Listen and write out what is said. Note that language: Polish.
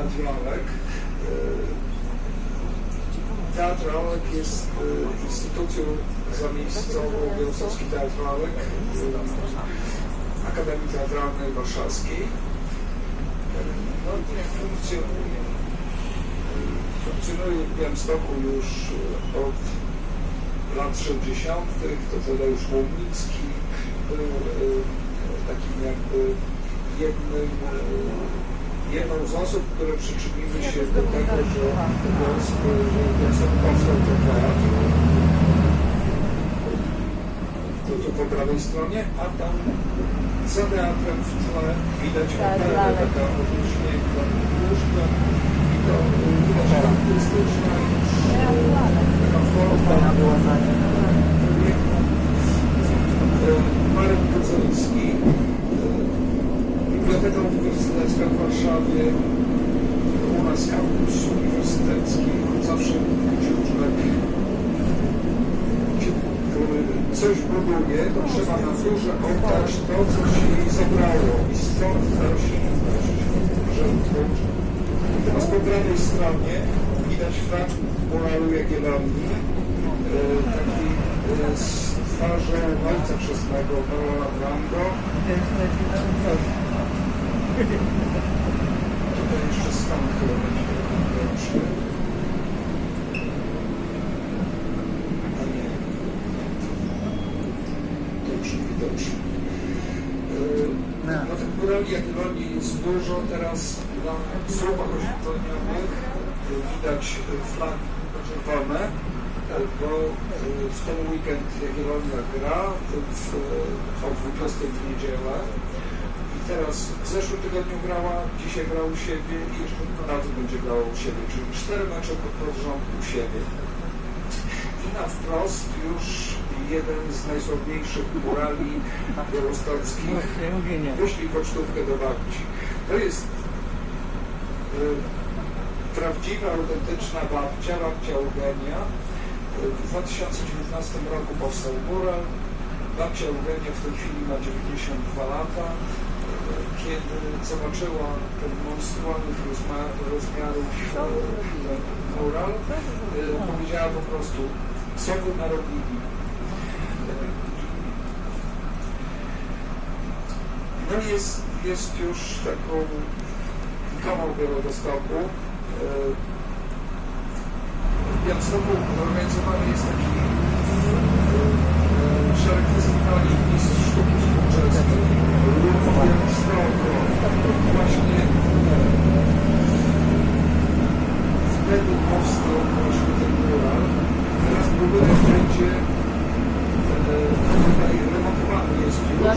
Teatrałek. E, Teatrałek jest e, instytucją zamiejscową Białostocki Teatrałek e, Akademii Teatralnej Warszawskiej. No funkcjonuje, funkcjonuje w Białymstoku już od lat 60. To Tadeusz Łomnicki był takim jakby jednym, jedną z osób, które przyczyniły się do tego, że Białymstoku powstał teatr. To tu po prawej stronie, a tam za teatrem w tle widać operę, taka odlicznięta łóżka i to e, widać artystyczna już e, taka forma Marek Kucelski, Biblioteka Uniwersytecka w Warszawie, u nas kampus uniwersytecki, zawsze człowiek, który coś buduje, to trzeba na górze oddać to, co się zebrało. I stąd też, że teraz po prawej stronie widać fragment muralu Jagiellonii, e, taki e, z twarzą ojca chrzestnego Karola Brando. Tutaj jeszcze stan chyba będzie widoczny. A nie, to już nie widoczny. E, No tych jest dużo. Teraz na słupach oświetleniowych widać flagi czerwone, e, bo e, w ten weekend Jagiellonia gra w, o 20 w niedzielę. Teraz w zeszłym tygodniu grała, dzisiaj gra u siebie i jeszcze na tym będzie grała u siebie, czyli cztery mecze pod rząd u siebie. I na wprost już jeden z najsławniejszych murali białostockich wyślij pocztówkę do babci. To jest y, prawdziwa, autentyczna babcia, babcia Eugenia. W 2019 roku powstał mural. Babcia Eugenia w tej chwili ma 92 lata. Kiedy zobaczyła ten monstrualnych rozmiarów ten mural, y, powiedziała po prostu, co wy narobili. No jest, jest już taką ikoną Białegostoku. E, W Białymstoku organizowany jest taki Teraz budynek będzie e, tutaj remontowany jest już. No,